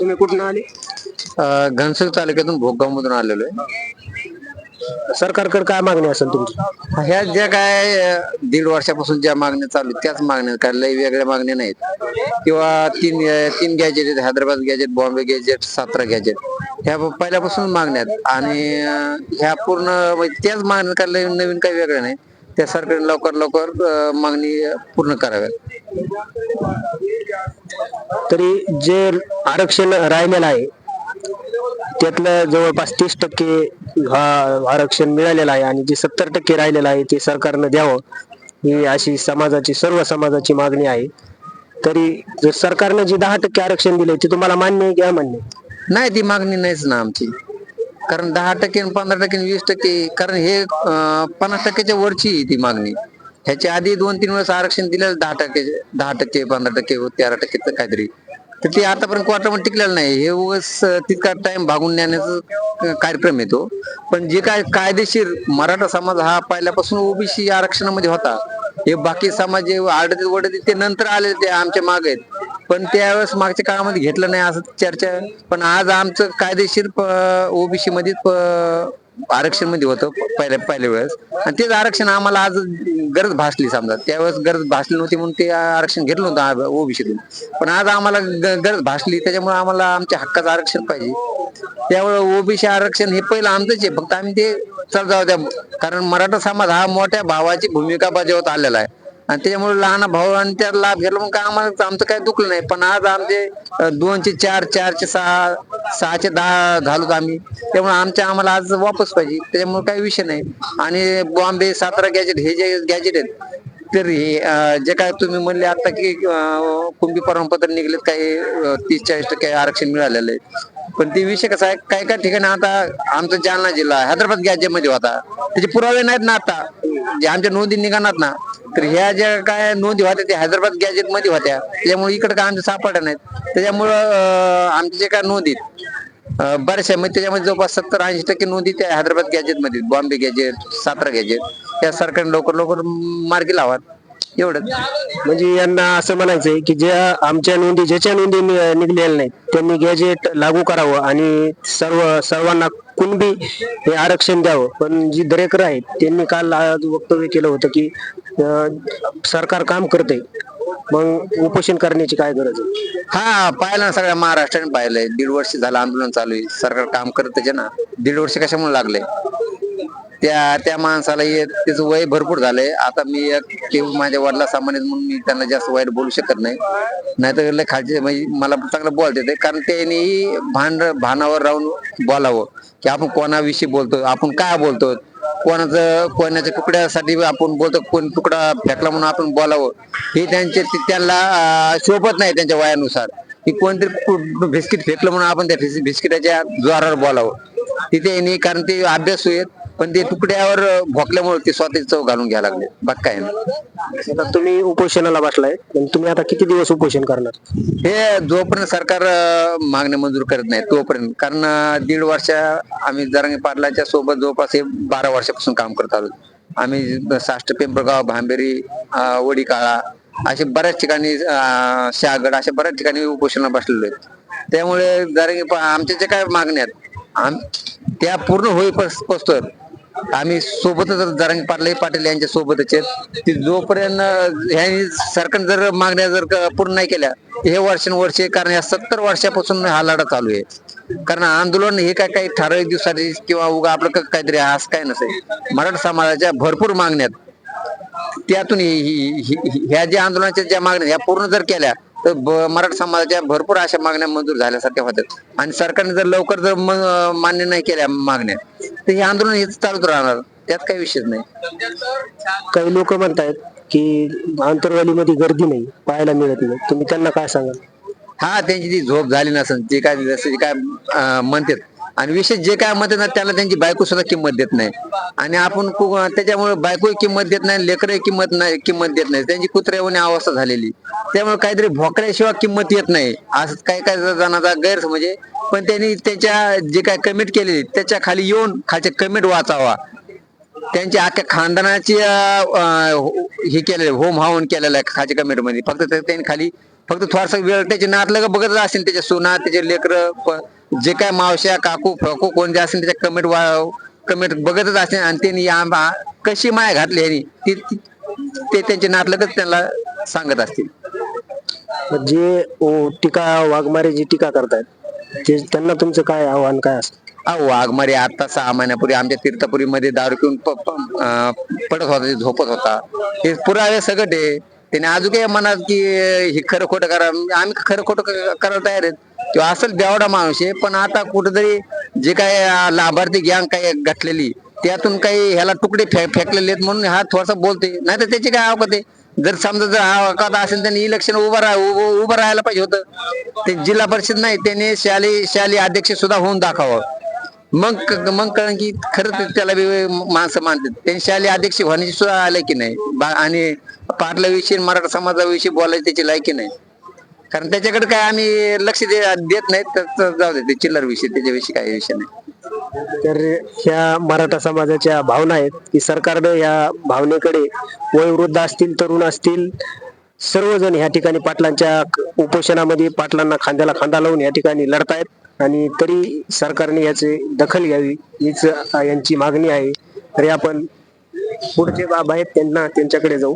तुम्ही कुठून आले? घनसर तालुक्यातून भोगाव मधून आलेलो सरकारकडे काय मागणी असेल तुमची? आहे ह्या ज्या काय अं, दीड वर्षापासून ज्या मागण्या चालू आहेत, त्याच मागण्या आहेत. काय लई वेगळ्या मागण्या नाहीत. किंवा तीन तीन गॅजेट आहेत. Hyderabad gazette Bombay gazette Satara gazette ह्या पहिल्यापासून मागण्या आहेत. आणि अं, ह्या पूर्ण म्हणजे त्याच मागण्या काय लई नवीन काही वेगळ्या नाही त्या सरकारने लवकर लवकर अं, मागणी पूर्ण कराव्यात. तरी जे आरक्षण राहिलेलं आहे त्यातलं जवळपास तीस टक्के आरक्षण मिळालेलं आहे आणि जे सत्तर टक्के राहिलेलं आहे ते सरकारनं द्यावं ही अशी समाजाची सर्व समाजाची मागणी आहे. तरी जर सरकारनं जे दहा टक्के आरक्षण दिले ते तुम्हाला मान्य आहे की अमान्य नाही ती मागणी नाहीच ना आमची. कारण दहा टक्के पंधरा टक्के वीस टक्के कारण हे पन्नास टक्क्याच्या वरची आहे ती मागणी. ह्याच्या आधी दोन तीन वेळेस आरक्षण दिलं दहा टक्के दहा टक्के पंधरा टक्के तेरा टक्के तर काहीतरी. तर ते आतापर्यंत क्वार्टरमध्ये टिकलेलं नाही. हे उगस तितका टाइम भागून नेण्याचा कार्यक्रम येतो पण जे काय कायदेशीर मराठा समाज हा पहिल्यापासून ओबीसी आरक्षणामध्ये होता. हे बाकी समाज जे आडते ओढते ते नंतर आले ते आमच्या मागे आहेत. पण त्यावेळेस मागच्या काळामध्ये घेतलं नाही असं चर्चा पण आज आमचं कायदेशीर ओबीसी मध्ये आरक्षणमध्ये होतं पहिल्या पहिल्या वेळेस. आणि तेच आरक्षण आम्हाला आज गरज भासली समजा. त्यावेळेस गरज भासली नव्हती म्हणून ते आरक्षण घेतलं होतं ओबीसीतून. पण आज आम्हाला गरज भासली त्याच्यामुळे आम्हाला आमच्या हक्काचं आरक्षण पाहिजे. त्यामुळे ओबीसी आरक्षण हे पहिलं आमचंच आहे. फक्त आम्ही ते चल जाऊ द्या. कारण मराठा समाज हा मोठ्या भावाची भूमिका बजावत आलेला आहे. आणि त्याच्यामुळे लहान भाऊ आणि त्याला लाभ घेतला. मग काय आम्हाला आमचं काही दुखलं नाही. पण आज आमचे दोनचे चार चारचे सहा सहाचे दहा झालो आम्ही. त्यामुळे आमच्या आम्हाला आज वापस पाहिजे. त्याच्यामुळे काही विषय नाही. आणि बॉम्बे सातारा गॅजेट हे जे गॅजेट आहेत तर हे जे काय तुम्ही म्हणले आता की कुंभी प्रमाणपत्र निघलेत काही तीस चाळीस टक्के आरक्षण मिळालेलं आहे. पण ते विषय कसा आहे काही काही ठिकाणी आता आमचा जालना जिल्हा हैदराबाद गॅजेटमध्ये होता. त्याचे पुरावे नाहीत ना आता. जे आमच्या नोंदी निघाणार ना तर ह्या ज्या काय नोंदी होत्या त्या हैदराबाद गॅजेटमध्ये होत्या. त्याच्यामुळे इकडे काय आमच्या सापडल्या नाहीत. त्याच्यामुळं आमच्या जे काय नोंदीत बऱ्याचशा म्हणजे त्याच्यामध्ये जवळपास सत्तर ऐंशी टक्के नोंदी त्या हैदराबाद गॅजेटमध्ये बॉम्बे गॅजेट सातारा गॅजेट या सरकारने लवकर लवकर मार्गी लावात एवढंच. म्हणजे यांना असं म्हणायचंय की ज्या आमच्या नोंदी ज्याच्या नोंदी नि- निघलेल्या नाहीत त्यांनी गॅजेट लागू करावं आणि सर्व सर्वांना कुणबी हे आरक्षण द्यावं. पण जी दरेकर आहेत त्यांनी काल आज वक्तव्य केलं होतं की अं, सरकार काम करते मग उपोषण करण्याची काय गरज आहे? हा पाहिलं ना सगळ्या महाराष्ट्राने पाहिलंय. दीड वर्ष झालं आंदोलन चालू आहे. सरकार काम करत त्याचे ना दीड वर्ष कशामुळे लागले? त्या त्या माणसाला ये- त्याचं वय भरपूर झालंय. आता मी एक ते माझ्या वडिला सामान्य म्हणून मी त्यांना जास्त वाईट बोलू शकत नाही. नाहीतर लय खालचे म्हणजे मला चांगलं बोलते ते कारण त्यांनी भांड भानावर राहून बोलावं. की आपण कोणाविषयी बोलतो आपण काय बोलतो कोणाचं कोणाच्या तुकड्यासाठी आपण बोलतो कोण तुकडा फेकला म्हणून आपण बोलावं. हे त्यांचे ते- त्यांना शोभत नाही त्यांच्या वयानुसार. की कोणतरी बिस्किट फेकलं म्हणून आपण त्या बिस्किटाच्या जोरावर बोलावं. तिथे नाही कारण ते अभ्यास होईल पण ते तुकड्यावर भोकल्यामुळे ते स्वतःची चव घालून घ्यायला लागले. बाकी काय नाही. आता तुम्ही उपोषणाला बसलाय. पण तुम्ही आता किती दिवस उपोषण करणार? हे जोपर्यंत सरकार अं, मागण्या मंजूर करत नाही तोपर्यंत. कारण अं, दीड वर्ष आम्ही जरांगी पाटलाच्या सोबत जवळपास हे बारा वर्षापासून काम करत आलो. आम्ही साष्ट पिंपळगाव भांबेरी अं, वडीकाळा असे बऱ्याच ठिकाणी अं, शहागड अशा बऱ्याच ठिकाणी उपोषणाला बसलेलो आहेत त्यामुळे जरांगी पा- आमच्या जे काय मागण्या आहेत आम त्या पूर्ण होईपर्यंत आम्ही सोबतच जरंग पाटले पाटील यांच्या सोबतच. आहेत जोपर्यंत ह्यांनी सरकारने जर मागण्या जर पूर्ण नाही केल्या हे वर्षानुवर्ष कारण या सत्तर वर्षापासून हा लढा चालू आहे. कारण आंदोलन हे काय काही ठराविक दिवसाची किंवा उगा आपलं काहीतरी असं काय नसेल. मराठा समाजाच्या भरपूर मागण्यात त्यातून ही- ह्या ज्या आंदोलनाच्या ज्या मागण्या ह्या पूर्ण जर केल्या तर मराठा समाजाच्या भरपूर अशा मागण्या मंजूर झाल्यासारख्या होतात आणि सरकारने जर लवकर जर मान्य नाही केल्या मागण्या तर हे आंदोलन हेच चालूच राहणार. त्यात काही विषयच नाही. काही लोक म्हणतायत की आंतरवालीमध्ये गर्दी नाही पाहायला मिळत नाही. तुम्ही त्यांना काय सांगाल? हा त्यांची ती झोप झाली नसेल जे काय जसं जे काय म्हणतात आणि विशेष जे काय मत ना त्याला त्यांची बायको सुद्धा किंमत देत नाही. आणि आपण त्याच्यामुळे बायको किंमत देत नाही लेकरही किंमत नाही किंमत देत नाही. त्यांची कुत्र्यावणी अवस्था झालेली. त्यामुळे काहीतरी भोकऱ्याशिवाय किंमत येत नाही. असं काय काय जणांचा गैर म्हणजे पण त्यांनी त्याच्या जे काय कमेंट केलेली त्याच्याखाली येऊन खालचे कमेंट वाचावा. त्यांच्या अख्ख्या खानदानाची हे केलेलं होम हवन केलेलं आहे खाच्या कमेंटमध्ये फक्त ते- त्यांनी खाली फक्त थोडासा वेळ त्याचे नातलं बघत असेल त्याच्या सुना त्याचे लेकर जे काय मावश्या काकू फकू कोण जे असेल त्याच्या कमेंट कमेंट बघतच असेल आणि त्यांनी आम- आ- कशी माया घातली यांनी ती ती- त्यांचे नातलगच त्यांना सांगत असतील. जे ओ, टीका वाघमारे जी टीका करतायत ते त्यांना तुमचं काय आव्हान काय असतं? अहो वाघमारे आता सहा महिन्यापूर्वी आमच्या तीर्थपुरीमध्ये दारू पिऊन प- प- अं, पडत होता झोपत होता. हे पुरावे सगळं त्याने अजून काही मनात की हे खरं खोटं करा. आम्ही खरं खोटं क- करायला तयार आहेत. किंवा असेल बेवडा माणूस आहे पण आता कुठेतरी जे काय अं, लाभार्थी गँग काही घातलेली त्यातून काही ह्याला तुकडे फे- फेकलेले आहेत म्हणून हा थोडासा बोलते नाही तर त्याची काय अवकात आहे? जर समजा जर हा अवकात असेल त्यांनी इलेक्शन उभं राहा उभं उभं राहायला पाहिजे होतं. ते जिल्हा परिषद नाही त्यांनी शालेय शालेय अध्यक्ष सुद्धा होऊन दाखवावं. मग क- मग कारण की खरंच त्याला बी माणसं मानतात. त्यांची शालेय अध्यक्ष होण्याची सुद्धा आलं की नाही. बा- आणि पाटलाविषयी मराठा समाजाविषयी बोलायची त्याची लायकी नाही. कारण त्याच्याकडे काय आम्ही लक्ष दे- देत नाही तर तर जाऊ दे ते चिल्लर विषय त्याच्याविषयी काही विषय नाही. तर ह्या मराठा समाजाच्या भावना आहेत की सरकारनं या भावनेकडे वयोवृद्ध असतील तरुण असतील सर्वजण या ठिकाणी पाटलांच्या उपोषणामध्ये पाटलांना खांद्याला खांदा लावून या ठिकाणी लढतायत. आणि तरी सरकारने याची दखल घ्यावी हीच यांची मागणी आहे. तरी आपण पुढचे बाब आहेत त्यांना त्यांच्याकडे जाऊ.